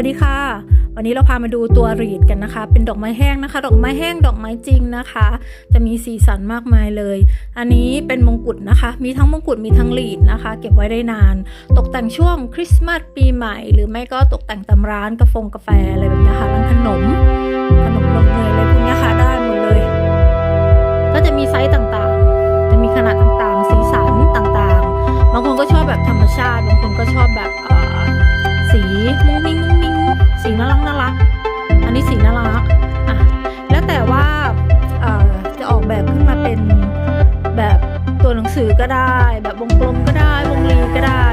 วัสดีค่ะ วันนี้เราพามาดูตัวรีดกันนะคะ เป็นดอกไม้แห้งนะคะ ดอกไม้แห้งดอกไม้จริงนะคะ จะมีสีสันมากมายเลย อันนี้เป็นมงกุฎนะคะ มีทั้งมงกุฎมีทั้งรีดนะคะ เก็บไว้ได้นาน ตกแต่งช่วงคริสต์มาสปีใหม่ หรือไม่ก็ตกแต่งตามร้านกาแฟกาแฟอะไรแบบนี้ค่ะร้านขนม ขนมนมเนยอะไรพวกนี้ค่ะได้หมดเลย ก็จะมีไซส์ ก็ได้ แบบวงกลมก็ได้ วงรีก็ได้